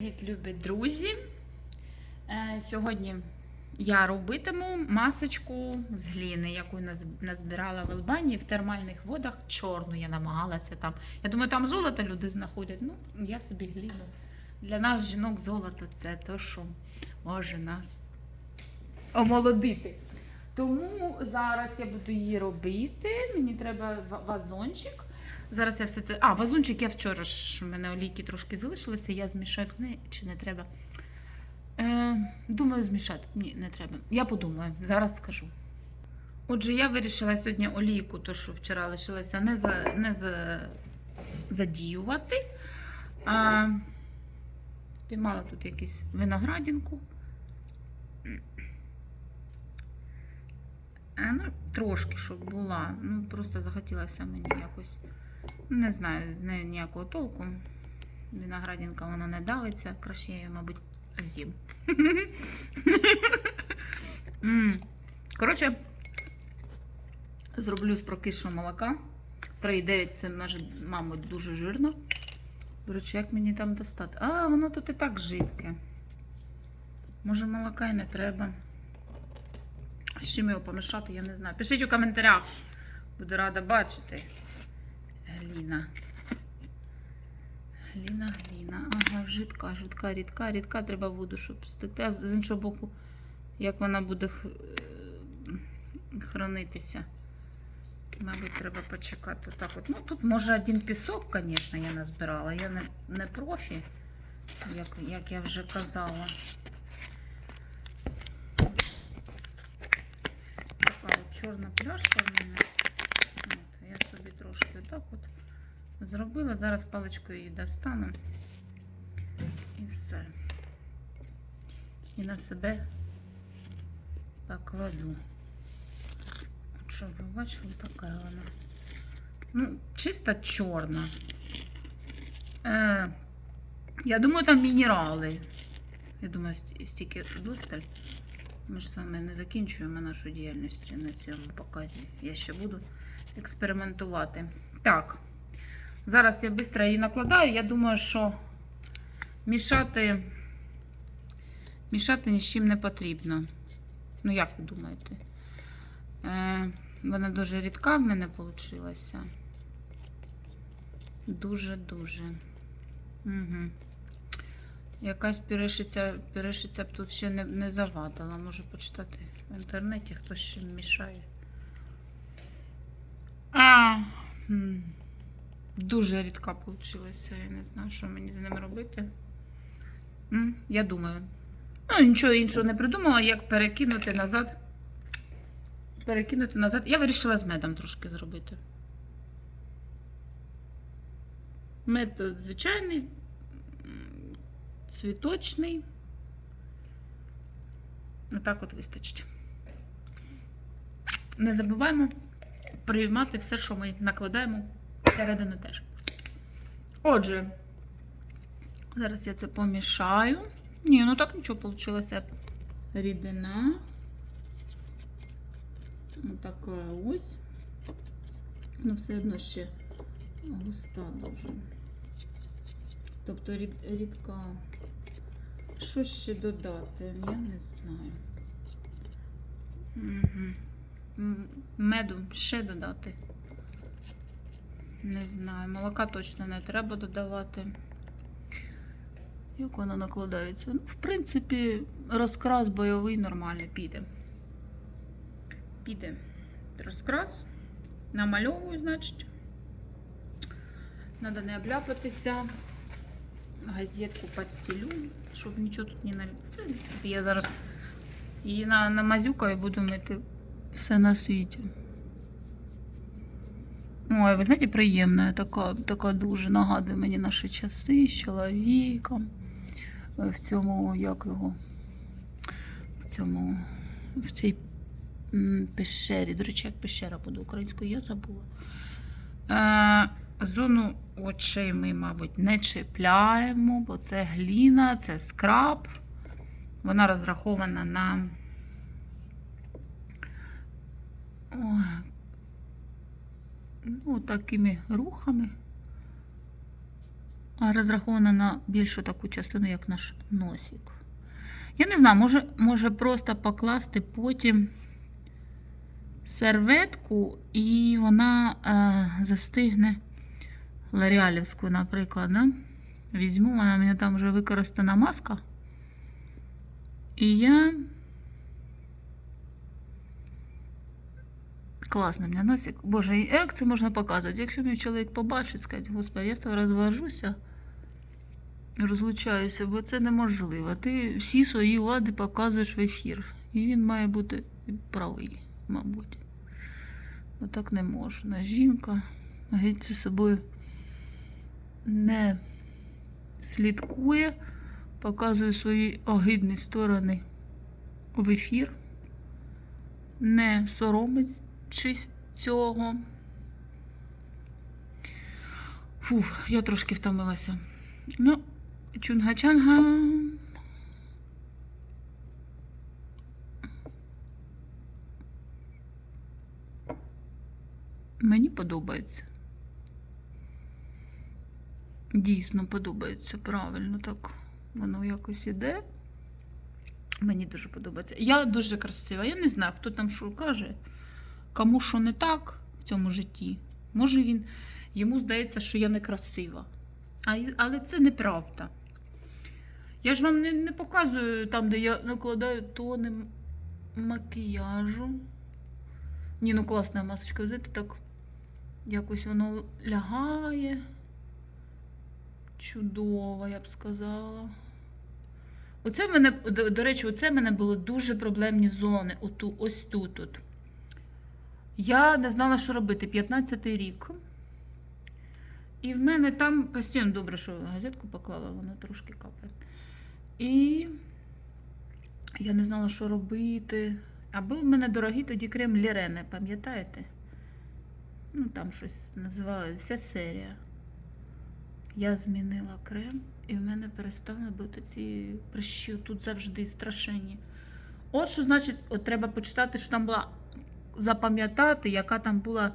Привіт, любі друзі! Е, Сьогодні я робитиму масочку з гліни, яку наз- назбирала в Албанії в термальних водах. Чорну я намагалася там. Я думаю, там золото люди знаходять. Ну, я собі гліну. Для нас, жінок, золото це те, що може нас омолодити. Тому зараз я буду її робити. Мені треба вазончик. Зараз я все це. А, вазончик я вчора ж в мене олійки трошки залишилися, я змішаю з нею чи не треба. Е, думаю, змішати. Ні, не треба. Я подумаю, зараз скажу. Отже, я вирішила сьогодні олійку, то що вчора лишилася, не, за, не за, задіювати. А, спіймала тут якусь виноградинку. А, ну, трошки, щоб була. Ну, просто захотілося мені якось. Не знаю, з нею ніякого толку. Виноградинка вона не давиться, краще я її, мабуть, з'їм. Коротше, зроблю з прокисшого молока. 3,9 це, мабуть, дуже жирно. До речі, як мені там достати? А, воно тут і так жидке. Може, молока і не треба. З чим його помішати, я не знаю. Пишіть у коментарях. Буду рада бачити. Гліна. Гліна, гліна. Ага, жидка, жидка, рідка, рідка треба воду, щоб стекти. А з іншого боку, як вона буде е, хранитися. Мабуть, треба почекати. Так от. Ну, тут може один пісок, звісно, я назбирала. Я не, не профі, як, як я вже казала. Така от чорна пляшка в мене. От, я собі трошки отак от зробила. Зараз паличкою її достану. І все. І на себе покладу. От щоб ви бачили, така вона. Ну, чисто чорна. Е, я думаю, там мінерали. Я думаю, стільки досталь. Ми ж саме не закінчуємо нашу діяльність на цьому показі. Я ще буду експериментувати. Так, зараз я швидко її накладаю. Я думаю, що мішати, мішати чим не потрібно. Ну, як ви думаєте? Е, вона дуже рідка в мене вийшла. Дуже-дуже. Угу. Якась піришиця, піришиця б тут ще не, не завадила. Можу почитати в інтернеті, хтось ще мішає. А, дуже рідка вийшла. Я не знаю, що мені з ним робити. Я думаю. Ну, нічого іншого не придумала, як перекинути назад. Перекинути назад. Я вирішила з медом трошки зробити. Мед звичайний, цвіточний. Отак от вистачить. Не забуваємо приймати все, що ми накладаємо всередину теж. Отже, зараз я це помішаю. Ні, ну так нічого вийшло. Рідина. Отака ось. Ну, все одно ще густа дуже. Тобто рід, рідка. Що ще додати? Я не знаю. Угу. Меду ще додати. Не знаю. Молока точно не треба додавати. Як вона накладається? Ну, в принципі, розкрас бойовий нормальний піде. Піде розкрас. Намальовую, значить. Надо не обляпатися. Газетку подстелю, щоб нічого тут не наль... В принципі, я зараз її намазюкаю і буду мити все на світі. Ой, ви знаєте, приємна, така, така дуже нагадує мені наші часи з чоловіком. е, В цьому, як його, в цьому, в цій пещері. До речі, як пещера буде українською, я забула. Е, зону очей ми, мабуть, не чіпляємо, бо це гліна, це скраб. Вона розрахована на. Ой, ну, такими рухами а розрахована на більшу таку частину, як наш носик. Я не знаю, може, може просто покласти потім серветку, і вона е, застигне ларіалівську, наприклад. Да? Візьму, вона в мене там вже використана маска. І я. Класно, мене носик. Боже, як це можна показувати? Якщо мій чоловік побачить, скаже, господи, я з тобою розвожуся, розлучаюся, бо це неможливо. Ти всі свої вади показуєш в ефір. І він має бути правий, мабуть. Отак не можна. Жінка геть за собою не слідкує, показує свої огидні сторони в ефір, не соромячись цього. Фух, я трошки втомилася. Ну, чунга-чанга. Мені подобається. Дійсно подобається, правильно так. Воно якось іде. Мені дуже подобається. Я дуже красива. Я не знаю, хто там що каже, кому що не так в цьому житті. Може він йому здається, що я не красива. А, але це неправда. Я ж вам не, не показую там, де я накладаю тони макіяжу. Ні, ну класна масочка. Знаєте, так якось воно лягає. Чудово, я б сказала. Оце в мене, до речі, оце в мене були дуже проблемні зони. Оту, ось тут. От. Я не знала, що робити. 15-й рік. І в мене там постійно добре, що газетку поклала, воно трошки капає. І я не знала, що робити. А був в мене дорогий тоді крем Лірене, пам'ятаєте? Ну, там щось називалося серія. Я змінила крем, і в мене перестали бути ці прищі тут завжди страшенні. От що значить, от треба почитати, що там була запам'ятати, яка там була.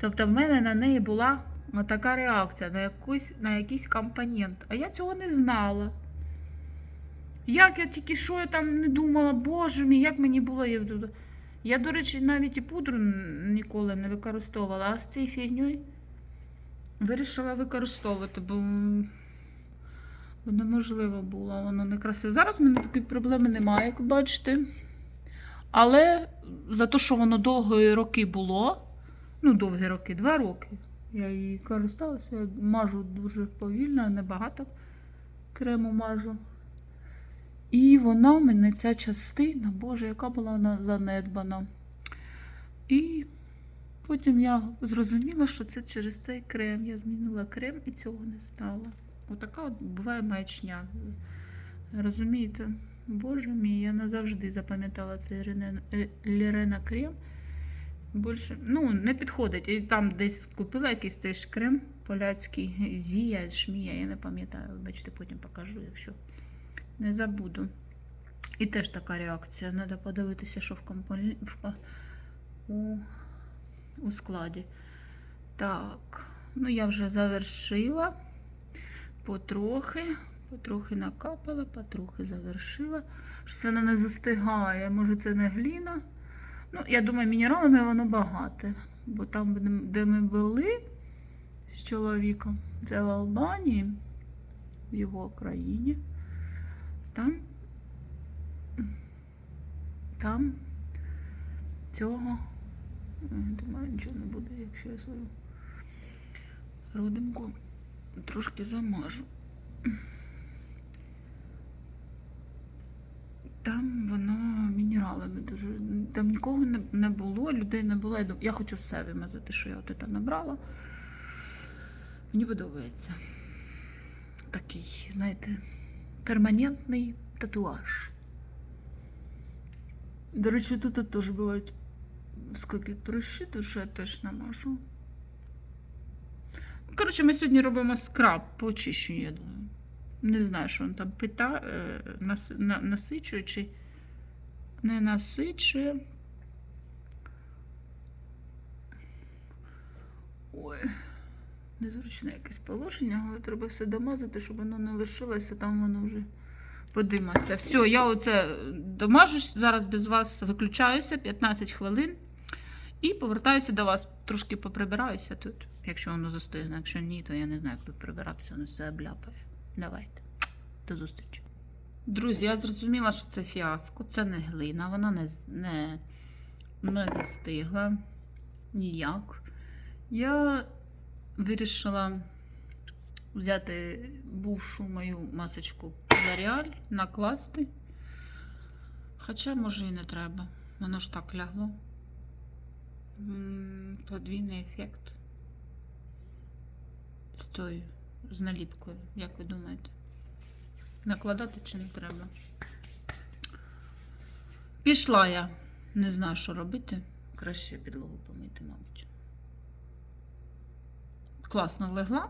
Тобто в мене на неї була така реакція на, якусь, на якийсь компонент. А я цього не знала. Як я тільки що я там не думала, боже мій, як мені було. Я, до речі, навіть і пудру ніколи не використовувала, а з цією фігньою вирішила використовувати, бо, бо неможливо було, воно не красиво. Зараз в мене такої проблеми немає, як бачите. Але за те, що воно довгі роки було, ну, довгі роки, два роки, я її користалася, я мажу дуже повільно, небагато крему мажу. І вона в мене ця частина, боже, яка була вона занедбана. І потім я зрозуміла, що це через цей крем. Я змінила крем і цього не стало. Отака от буває маячня. Розумієте? Боже мій, я назавжди запам'ятала цей е, Лірена крем. Більше, ну, не підходить. І там десь купила якийсь теж крем поляцький, Зія, Шмія, я не пам'ятаю. Бачите, потім покажу, якщо не забуду. І теж така реакція. Треба подивитися, що в, компоні... у... у складі. Так, ну я вже завершила. Потрохи, потрохи накапала, потрохи завершила. Щось вона не застигає. Може, це не гліна. Ну, я думаю, мінералами воно багате. Бо там, де- ми були з чоловіком, це в Албанії, в його країні. Там, там цього, е, думаю, нічого не буде, якщо я свою родинку трошки замажу. Там воно мінералами дуже. Там нікого не, було, людей не було. Я, дум- я хочу все вимазати, що я от це набрала. Мені подобається. Такий, знаєте, перманентний татуаж. До речі, тут теж бувають скільки прищі, то що я теж намажу. Коротше, ми сьогодні робимо скраб по очищенню, я думаю. Не знаю, що він там пита, е, нас, на, насичує чи не насичує. Ой, Незручне якесь положення, але треба все домазати, щоб воно не лишилося, там воно вже подимається. Все, я оце домажу, зараз без вас виключаюся 15 хвилин і повертаюся до вас. Трошки поприбираюся тут, якщо воно застигне. Якщо ні, то я не знаю, як тут прибиратися, воно все обляпає. Давайте. До зустрічі. Друзі, я зрозуміла, що це фіаско, це не глина, вона не, не, не застигла ніяк. Я вирішила взяти бувшу мою масочку L'Oreal, накласти. Хоча, може, і не треба. Воно ж так лягло. Подвійний ефект. З тою, з наліпкою, як ви думаєте? Накладати чи не треба? Пішла я. Не знаю, що робити. Краще підлогу помити, мабуть. Класно легла.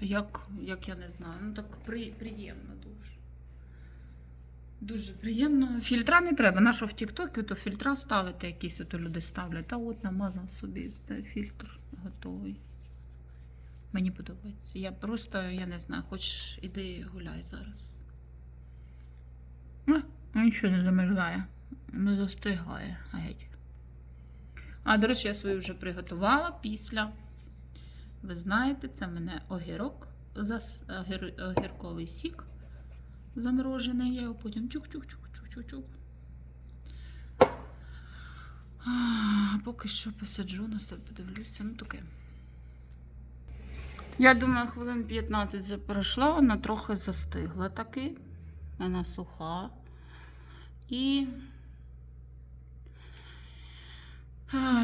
Як, як я не знаю. Ну так при, приємно дуже. Дуже приємно. Фільтра не треба. Нащо в Тіктокі то фільтра ставити якісь, ото люди ставлять. Та от намазав собі це фільтр готовий. Мені подобається. Я просто, я не знаю, хоч іди гуляй зараз. А, нічого не замерзає. Не застигає. Геть. А, до речі, я свою вже приготувала після. Ви знаєте, це мене огірок, огір... огірковий сік заморожений. Я його потім чук-чук-чук-чук-чук. А, Поки що посиджу, на себе подивлюся. Ну таке. Я думаю, хвилин 15 вже пройшла, вона трохи застигла таки. Вона суха. І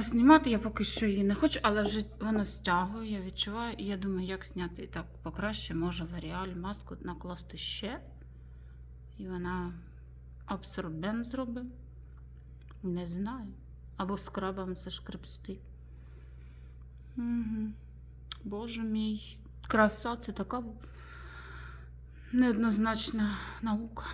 знімати я поки що її не хочу, але вже воно стягує, я відчуваю. І я думаю, як зняти так покраще, може L'Oreal маску накласти ще. І вона абсорбент зробить. Не знаю. Або скрабом зашкребсти. Угу. Боже мій, краса це така неоднозначна наука.